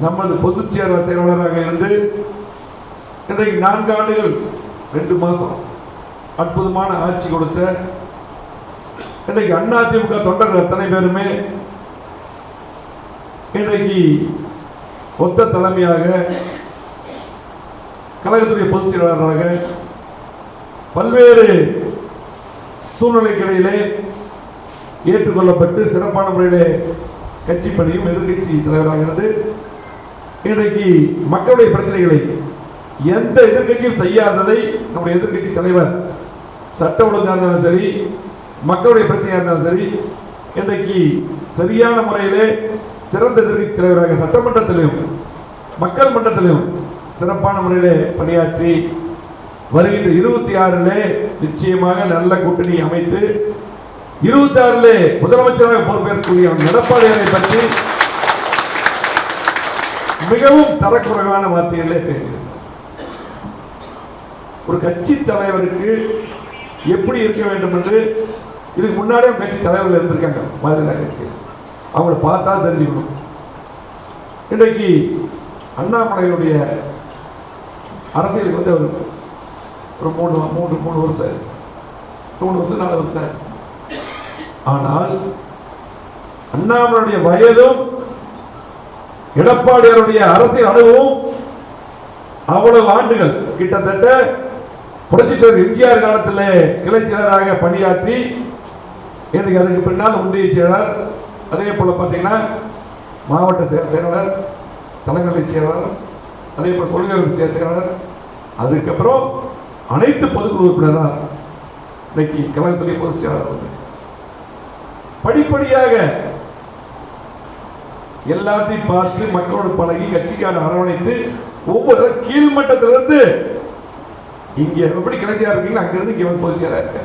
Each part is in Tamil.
நமது பொதுச் செயலாளராக இருந்து இன்றைக்கு நான்கு ஆண்டுகள் ரெண்டு மாதம் அற்புதமான ஆட்சி கொடுத்த இன்றைக்கு அதிமுக தொண்டர்கள் அத்தனை பேருமே இன்றைக்கு ஒத்த தலைமையாக கழகத்துடைய பொதுச் செயலாளராக பல்வேறு சூழ்நிலைகளிலே ஏற்றுக்கொள்ளப்பட்டு சிறப்பான முறையிலே கட்சி பணியும் எதிர்க்கட்சி தலைவராக இருந்து இன்றைக்கு மக்களுடைய பிரச்சனைகளை எந்த எதிர்கட்சியும் செய்யாததை நம்முடைய எதிர்கட்சி தலைவர் சட்ட ஒழுங்காக இருந்தாலும் சரி மக்களுடைய பிரச்சனையாக இருந்தாலும் சரி இன்றைக்கு சரியான முறையிலே சிறந்த எதிர்கட்சி தலைவராக சட்டமன்றத்திலும் மக்கள் மன்றத்திலும் சிறப்பான முறையிலே பணியாற்றி வருகின்ற இருபத்தி ஆறிலே நிச்சயமாக நல்ல கூட்டணி அமைத்து இருபத்தி ஆறிலே முதலமைச்சராக பொறுப்பேற்கக்கூடிய எடப்பாடியாரை பற்றி மிகவும் தரக்குறைவான வார்த்தைகளே பேசுகிறது ஒரு கட்சி தலைவருக்கு எப்படி இருக்க வேண்டும் என்று இதுக்கு முன்னாடியே கட்சி தலைவர்கள் இருந்திருக்காங்க பாரதிய கட்சி. அவங்கள பார்த்தா தெரிஞ்சுக்கணும். இன்றைக்கு அண்ணாமலையுடைய அரசியலுக்கு வந்து அவர் ஒரு மூணு மூன்று மூணு வருஷம் மூணு வருஷம் நாலு வருஷம் ஆனால் அண்ணாமலையுடைய வயதும் எடப்பாடியாருடைய அரசியல் அனுபவம் அவ்வளவு ஆண்டுகள். கிட்டத்தட்ட புரட்சித்தலைவர் எம்ஜிஆர் காலத்தில் கிளை செயலராக பணியாற்றி எனக்கு அதுக்கு பின்னால் ஒன்றிய செயலர் அதே போல் பார்த்தீங்கன்னா மாவட்ட செயல் செயலாளர் தலைமைநிலை செயலாளர் அதே போல் கொள்கை அமைப்பு செயலாளர் அதுக்கப்புறம் அனைத்து பொதுக்குழு உறுப்பினராக இன்னைக்கு கழகத்துடைய பொதுச் செயலாளர் வந்து. படிப்படியாக எல்லாத்தையும் பார்த்து மக்களோடு பழகி கட்சிக்கார அரவணைத்து ஒவ்வொரு கீழ்மட்டத்திலிருந்து இங்கே எப்படி கடைசியாக இருக்கீங்களோ அங்கேருந்து இங்கே வந்து பொதுச்செயலா இருக்க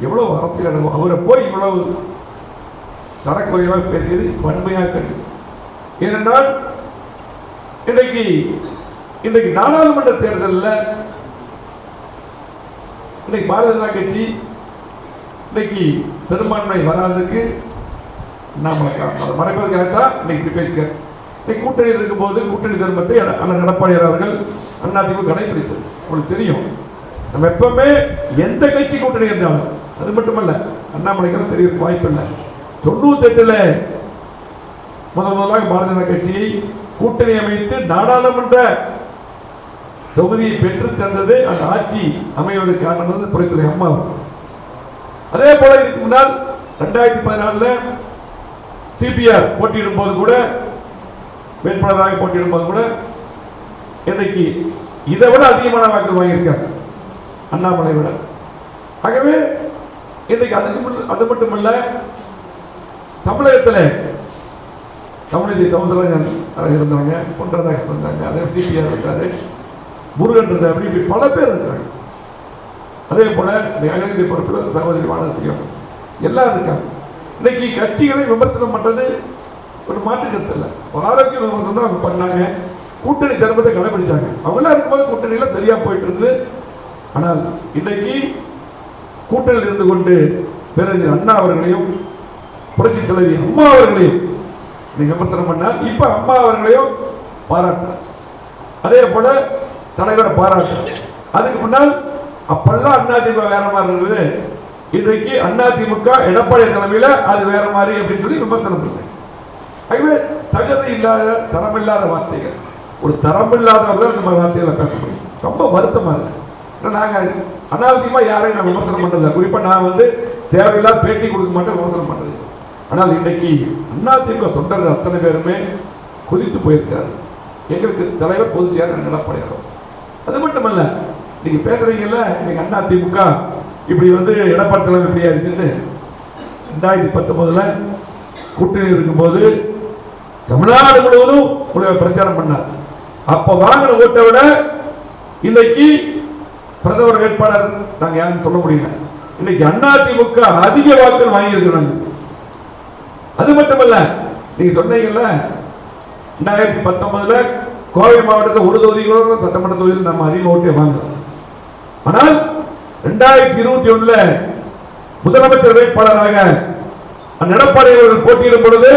எவ்வளோ அரசியல் அனுபவம். அவரை போய் இவ்வளவு தரக்குறைவாக பேசியது வன்மையாக கண்டு ஏனென்றால் இன்றைக்கு இன்றைக்கு நாடாளுமன்ற தேர்தலில் இன்னைக்கு பாரதிய ஜனதா கட்சி இன்னைக்கு பெரும்பான்மை வராததுக்கு நாம அந்த மறைப்பதற்காகத்தான் இன்னைக்கு இப்படி பேசுகிறேன் இன்னைக்கு கூட்டணியில் இருக்கும்போது கூட்டணி தர்மத்தை அண்ணன் எடப்பாடியார் அவர்கள் அதிமுக கடைபிடித்தது. உங்களுக்கு தெரியும். நம்ம எப்பவுமே எந்த கட்சி கூட்டணி இருந்தாலும் அது மட்டுமல்ல அண்ணாமலைக்கு தெரிய வாய்ப்பு இல்லை. தொண்ணூத்தெட்டில் முதல் முதலாக பாரதிய ஜனதா கட்சியை கூட்டணி அமைத்து நாடாளுமன்ற தொகுதியை பெற்று தந்தது அந்த ஆட்சி அமைவதற்கு காரணம் வந்து புரட்சித்துறை அம்மா அதே போல இதுக்கு முன்னால் ரெண்டாயிரத்தி பதினாலில் சிபிஆர் போட்டியிடும் போது கூட வேட்பாளராக போட்டியிடும் போது கூட இன்றைக்கு இதை விட அதிகமான வாக்குகள் வாங்கியிருக்கார் அண்ணாமலை விட. ஆகவே இன்றைக்கு அதுக்கு அது மட்டுமல்ல தமிழகத்தில் தமிழிசை சவுந்தரராஜன் இருந்தாங்க பொன்றராஜன் இருந்தாங்க அதே சிபிஆர் இருந்தார் முருகன் இருந்தார் அப்படி இப்படி பல பேர் இருக்கிறாங்க அதே போல் இந்த அகில பொறுப்பில் சகோதரி வானசியம் எல்லாம் இருக்காங்க. இன்னைக்கு கட்சிகளை விமர்சனம் பண்றது ஒரு மாற்றுக்கருத்து இல்லை. ஆரோக்கிய விமர்சனம் தான் அவங்க பண்ணாங்க. கூட்டணி தர்மத்தை கடைபிடிச்சாங்க. அவங்களாம் இருக்கும்போது கூட்டணியில சரியா போயிட்டு இருந்தது. ஆனால் இன்னைக்கு கூட்டணியில் இருந்து கொண்டு பேரறிஞர் அண்ணா அவர்களையும் புரட்சி தலைவி அம்மா அவர்களையும் நீ விமர்சனம் பண்ணால் இப்ப அம்மா அவர்களையும் பாராட்டுறார். அதே போல தலைவரை பாராட்டு அதுக்கு முன்னால் அப்பெல்லாம் அதிமுக வேற மாதிரி இருந்தது. இன்றைக்கு அதிமுக எடப்பாடி தலைமையில் அது வேற மாதிரி அப்படின்னு சொல்லி விமர்சனம் பண்ணுறேன் ஆகவே தகுதி இல்லாத தரமில்லாத வார்த்தைகள். ஒரு தரமில்லாதவர்கள் நம்ம வார்த்தைகளை பேச முடியும். ரொம்ப வருத்தமா இருக்கு. ஏன்னா நாங்கள் அனாவசியமா யாரையும் நான் விமர்சனம் பண்ணுறதில்ல குறிப்பா நான் வந்து தேவையில்லாத பேட்டி கொடுக்க மாட்டேன் விமர்சனம் பண்றது ஆனால் இன்றைக்கு அதிமுக தொண்டர்கள் அத்தனை பேருமே குதித்து போயிருக்காரு எங்களுக்கு தலைவர் பொதுச் செயலர் எடப்பாடியார் அது மட்டுமல்ல நீங்க பேசுறீங்கல்ல இன்னைக்கு அண்ணா திமுக இப்படி வந்து எடப்பாடி தலைவர் இப்படியா இருக்குன்னு ரெண்டாயிரத்தி பத்தொன்பதுல கூட்டணி இருக்கும்போது தமிழ்நாடு முழுவதும் ஒரு பிரச்சாரம் பண்ணார். அப்போ வாங்கின ஓட்டை விட இன்னைக்கு பிரதமர் வேட்பாளர் நாங்கள் யாரும் சொல்ல முடியல. இன்னைக்கு அண்ணா அதிக வாக்குகள் வாங்கியிருக்கிறாங்க. அது மட்டுமல்ல நீங்க சொன்னீங்கல்ல ரெண்டாயிரத்தி பத்தொன்பதுல கோவை மாவட்டத்தில் ஒரு தொகுதிகளோட சட்டமன்ற தொகுதியில் நம்ம அதிக ஓட்டை வாங்குறோம். ஆனால் ரெண்டாயிரத்தி இருபத்தி ஒண்ணுல முதலமைச்சர் வேட்பாளராக அந்த எடப்பாடி அவர்கள் போட்டியிடும் பொழுது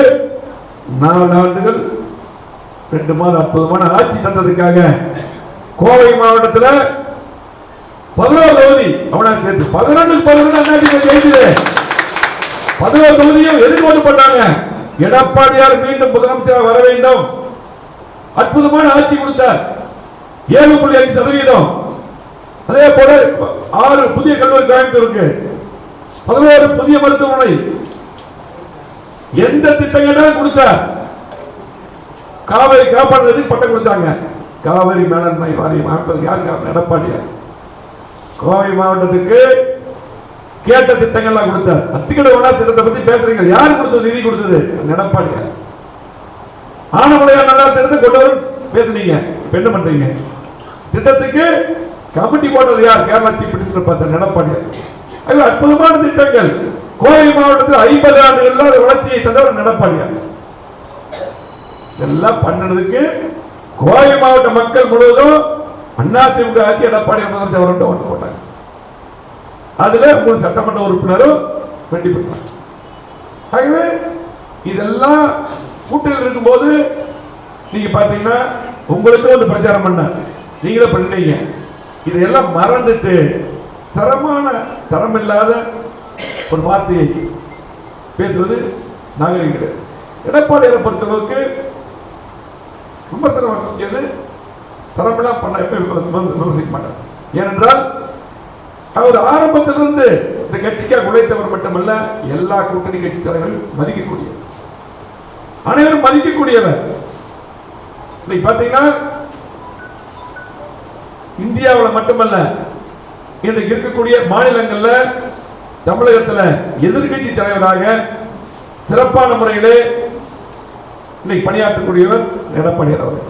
நாலு ஆண்டுகள் ரெண்டு மாதம் அற்புதமான ஆட்சி தந்ததுக்காக கோவை மாவட்டத்தில் பதினோரு தொகுதி அவனா சேர்த்து பதினொன்று பதினொன்று அண்ணாதிமுக ஜெயிச்சது பதினோரு தொகுதியும் எதிர்கொண்டு பண்ணாங்க எடப்பாடியார் மீண்டும் முதலமைச்சராக வர வேண்டும். அற்புதமான ஆட்சி கொடுத்தார். ஏழு புள்ளி அஞ்சு சதவீதம். அதே போல ஆறு புதிய கல்லூரி கோயம்புத்தூருக்கு பதினோரு புதிய மருத்துவமனை. எந்த திட்டங்கள் கொடுத்த? காவிரி காப்பாற்றுறதுக்கு பட்டம் கொடுத்தாங்க. காவிரி மேலாண்மை வாரியம் அமைப்பது யார்? எடப்பாடியார் கோவை மாவட்டத்துக்கு கேட்ட திட்டங்கள்லாம் கொடுத்தார் அத்திக்கட ஒன்றா திட்டத்தை பத்தி பேசுறீங்க. யார் கொடுத்தது? நிதி கொடுத்தது? எடப்பாடியார் ஆனமலையார் நல்லா திட்டத்தை கொண்டு வரும். பேசுனீங்க. என்ன பண்றீங்க? திட்டத்துக்கு கமிட்டி போட்டது யார்? கேரளா சீஃப் மினிஸ்டர் பார்த்த எடப்பாடி அது அற்புதமான திட்டங்கள். கோவை மாவட்டத்தில் ஐம்பது ஆண்டுகள்ல அது வளர்ச்சியை தந்தவர் எடப்பாடியார் இதெல்லாம் பண்ணதுக்கு கோவை மாவட்ட மக்கள் முழுவதும் அதிமுக ஆட்சி எடப்பாடி முதலமைச்சர் வரட்டும் ஓட்டு போட்டாங்க. அதுல மூணு சட்டமன்ற உறுப்பினரும் வெற்றி பெற்றாங்க. ஆகவே இதெல்லாம் கூட்டணியில் இருக்கும்போது நீங்க பாத்தீங்கன்னா உங்களுக்கும் வந்து பிரச்சாரம் பண்ண நீங்களே பண்ணீங்க இதையெல்லாம் மறந்துட்டு தரமான தரமில்லாத ஒரு வார்த்தையை பேசுவது நாகரிகம் கிடையாது. எடப்பாடியாரை பொறுத்தளவுக்கு விமர்சனம் செஞ்சது தரமெல்லாம் பண்ண எப்ப விமர்சிக்க மாட்டார். ஏனென்றால் அவர் ஆரம்பத்திலிருந்து இந்த கட்சிக்காக உழைத்தவர் மட்டுமல்ல எல்லா கூட்டணி கட்சி தலைவர்கள் மதிக்கக்கூடியவர். அனைவரும் மதிக்கக்கூடியவர். இன்னைக்கு பார்த்தீங்கன்னா இந்தியாவில் மட்டுமல்ல இன்றைக்கு இருக்கக்கூடிய மாநிலங்களில் தமிழகத்தில் எதிர்க்கட்சி தலைவராக சிறப்பான முறையிலே இன்னைக்கு பணியாற்றக்கூடியவர் எடப்பாடி அவர்கள்.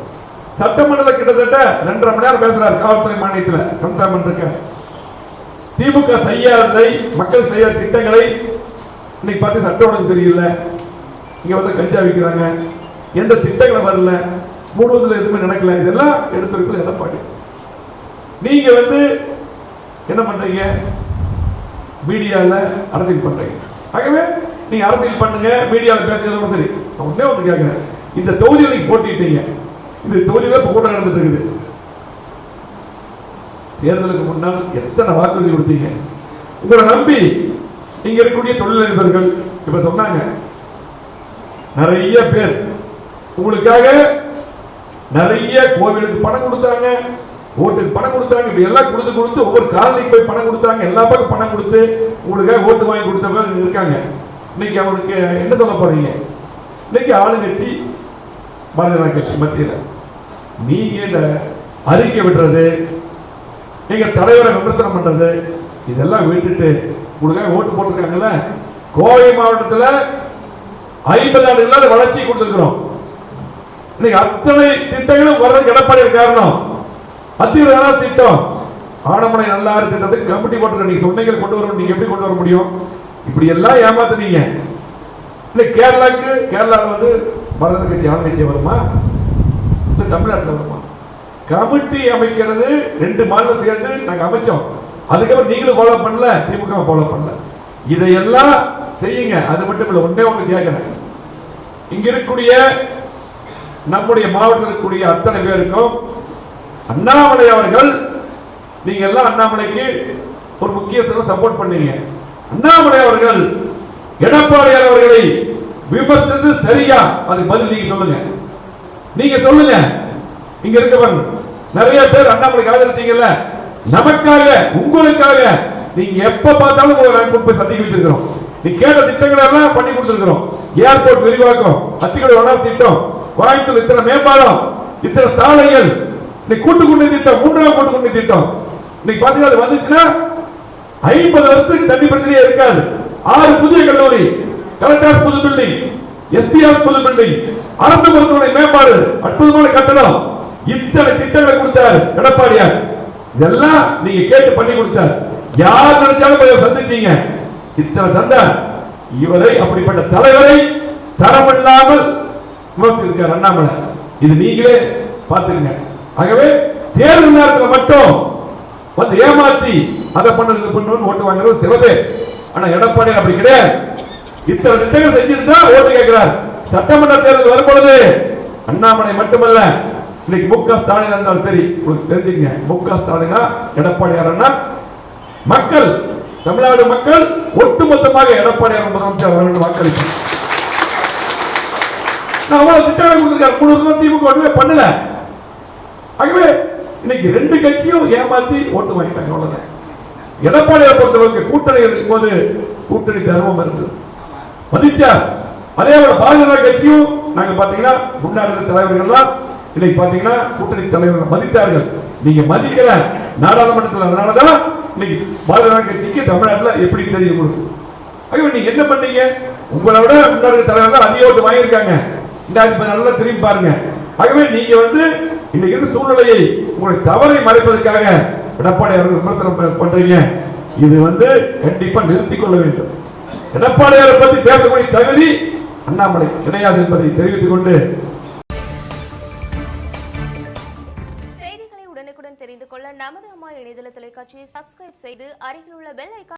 சட்டமன்றத்தில் கிட்டத்தட்ட ரெண்டரை மணி நேரம் பேசுறார் காவல்துறை மாநிலத்தில் கம்சாமன் இருக்க திமுக செய்யாததை மக்கள் செய்யாத திட்டங்களை இன்னைக்கு பார்த்து சட்ட ஒழுங்கு சரியில்லை. இங்க வந்து கஞ்சா விற்கிறாங்க எந்த திட்டங்களும் வரல. முழுவதுல எதுவுமே நடக்கல. இதெல்லாம் எடுத்திருப்பது எடப்பாடி. நீங்க வந்து என்ன பண்றீங்க? மீடியாவில் அரசியல் பண்றீங்க. ஆகவே நீங்க அரசியல் பண்ணுங்க மீடியாவில் பேசுறது சரி. நான் ஒண்ணே ஒன்று கேட்குறேன் இந்த தொகுதியில் நீங்க போட்டிட்டீங்க. இந்த தொகுதியில் இப்போ கூட்டம் நடந்துட்டு இருக்குது. தேர்தலுக்கு முன்னால் எத்தனை வாக்குறுதி கொடுத்தீங்க? உங்களை நம்பி இங்க இருக்கக்கூடிய தொழிலதிபர்கள் இப்ப சொன்னாங்க. நிறைய பேர். உங்களுக்காக நிறைய கோவிலுக்கு பணம் கொடுத்தாங்க. ஓட்டுக்கு பணம் கொடுத்தாங்க. இப்படி எல்லாம் கொடுத்து கொடுத்து ஒவ்வொரு காலனிக்கு போய் பணம் கொடுத்தாங்க. எல்லா பக்கம் பணம் கொடுத்து உங்களுக்காக ஓட்டு வாங்கி கொடுத்தவங்க இருக்காங்க. இன்னைக்கு அவருக்கு என்ன சொல்ல போறீங்க? இன்னைக்கு ஆளுங்கட்சி பாரதிய கட்சி மத்தியில். நீங்க இந்த அறிக்கை விடுறது நீங்க தலைவரை விமர்சனம் பண்றது இதெல்லாம் விட்டுட்டு உங்களுக்காக ஓட்டு போட்டிருக்காங்கல்ல? கோவை மாவட்டத்தில் ஐம்பது ஆண்டுகளாக வளர்ச்சி கொடுத்துருக்குறோம். இன்னைக்கு அத்தனை திட்டங்களும் வர்றதுக்கு எடப்பாடி காரணம். அத்திவரான திட்டம். ஆடம்பனை நல்லா இருக்கிறது. கமிட்டி போட்டு நீங்க சொன்னீங்க கொண்டு வர நீங்க எப்படி கொண்டு வர முடியும்? இப்படி எல்லாம் ஏமாத்துனீங்க. இல்லை கேரளாக்கு கேரளாவில் வந்து பாரத கட்சி ஆளுங்கட்சி வருமா? இல்லை தமிழ்நாட்டில் வருமா? கமிட்டி அமைக்கிறது ரெண்டு மாதம் சேர்ந்து நாங்கள் அமைச்சோம். அதுக்கப்புறம் நீங்களும் ஃபாலோ பண்ணல திமுக ஃபாலோ பண்ணல. இதையெல்லாம் செய்யுங்க. அது மட்டும் இல்லை ஒன்றே ஒன்று கேட்குறேன் இங்கே இருக்கக்கூடிய நம்முடைய மாவட்டத்தில் இருக்கக்கூடிய அத்தனை பேருக்கும் அண்ணாமலை அவர்கள் நீங்க எல்லாம் அண்ணாமலைக்கு ஒரு முக்கியத்துவம் சப்போர்ட் பண்ணீங்க. அண்ணாமலை அவர்கள் எடப்பாடியார் அவர்களை விமர்சித்தது சரியா? அதுக்கு பதில் நீங்க சொல்லுங்க. நீங்க சொல்லுங்க. இங்க இருக்கவன் நிறைய பேர் அண்ணாமலைக்கு ஆதரித்தீங்கல்ல நமக்காக உங்களுக்காக நீங்க எப்ப பார்த்தாலும் உங்களை நாங்க கொண்டு போய் சந்திக்க வச்சிருக்கிறோம். நீ கேட்ட திட்டங்கள் எல்லாம் பண்ணி கொடுத்துருக்கிறோம். ஏர்போர்ட் விரிவாக்கம் அத்திக்கடை வளர்ச்சி திட்டம் கோயம்புத்தூர் இத்தனை மேம்பாலம் இத்தனை சாலைகள் நீ கூட்டு குடி திட்டம் மூன்றாம் கூட்டு திட்டம். இன்னைக்கு பாத்தீங்கன்னா அது வந்துச்சுன்னா ஐம்பது வருஷத்துக்கு தண்ணி பிரச்சனையே இருக்காது. ஆறு புதிய கல்லூரி கலெக்டர் புது பில்டிங் எஸ்பிஆர் புது பில்டிங் அரசு மருத்துவமனை மேம்பாடு அற்புதமான கட்டணம் இத்தனை திட்டங்களை கொடுத்தார் எடப்பாடியார். இதெல்லாம் நீங்க கேட்டு பண்ணி கொடுத்தார். யார் நினைச்சாலும் சந்திச்சீங்க. இத்தனை தந்தார் இவரை அப்படிப்பட்ட தலைவரை தரமில்லாமல் இருக்கார் அண்ணாமலை. இது நீங்களே பார்த்துக்கங்க. ஆகவே தேர்தல் நேரத்தில் மட்டும் வந்து ஏமாத்தி அதை பண்ணு இது பண்ணுன்னு ஓட்டு வாங்குறது சில ஆனா எடப்பாடி அப்படி கிடையாது. இத்தனை திட்டங்கள் செஞ்சுட்டு தான் ஓட்டு கேட்கிறார். சட்டமன்ற தேர்தல் வரும்பொழுது அண்ணாமலை மட்டுமல்ல இன்னைக்கு மு க ஸ்டாலின் இருந்தாலும் சரி உங்களுக்கு தெரிஞ்சுங்க மு க ஸ்டாலினா எடப்பாடியார்னா மக்கள் தமிழ்நாடு மக்கள் ஒட்டுமொத்தமாக எடப்பாடியார் முதலமைச்சர் அவர்கள் வாக்களிப்பு. நான் அவ்வளவு திட்டங்கள் கொடுத்துருக்காரு முழுவதும் திமுக ஒன்றுமே பண்ணல. ஆகவே இன்னைக்கு ரெண்டு கட்சியும் ஏமாத்தி ஓட்டு வாங்கிட்டாங்க அவ்வளவுதான். எடப்பாடியை பொறுத்தவரைக்கும் கூட்டணி இருக்கும்போது கூட்டணி தர்மம் இருந்தது மதிச்சா அதே போல பாரதிய கட்சியும் நாங்க பாத்தீங்கன்னா முன்னாள் தலைவர்கள் தலைவர்கள்லாம் இன்னைக்கு பாத்தீங்கன்னா கூட்டணி தலைவர்கள் மதித்தார்கள். நீங்க மதிக்கிற நாடாளுமன்றத்தில் அதனாலதான் இன்னைக்கு பாரதிய ஜனதா கட்சிக்கு தமிழ்நாட்டில் எப்படி தெரிய உங்களுக்கு? ஆகவே நீங்க என்ன பண்ணீங்க? உங்களை விட முன்னாள் தலைவர்கள் தலைவர் தான் அதிக ஓட்டு வாங்கியிருக்காங்க. இந்த இப்ப நல்லா திரும்பி பாருங்க. ஆகவே நீங்க வந்து இன்னைக்கு சூழ்நிலையை உங்களுடைய தவறை மறைப்பதற்காக எடப்பாடி அவர்கள் விமர்சனம் பண்றீங்க. இது வந்து கண்டிப்பா நிறுத்திக் கொள்ள வேண்டும். எடப்பாடியாரை பற்றி பேசக்கூடிய தகுதி அண்ணாமலை கிடையாது என்பதை தெரிவித்துக் கொண்டு செய்திகளை உடனுக்குடன் தெரிந்து கொள்ள நமது அம்மா இணையதள தொலைக்காட்சியை சப்ஸ்கிரைப் செய்து அருகில் உள்ள பெல் ஐக்கான்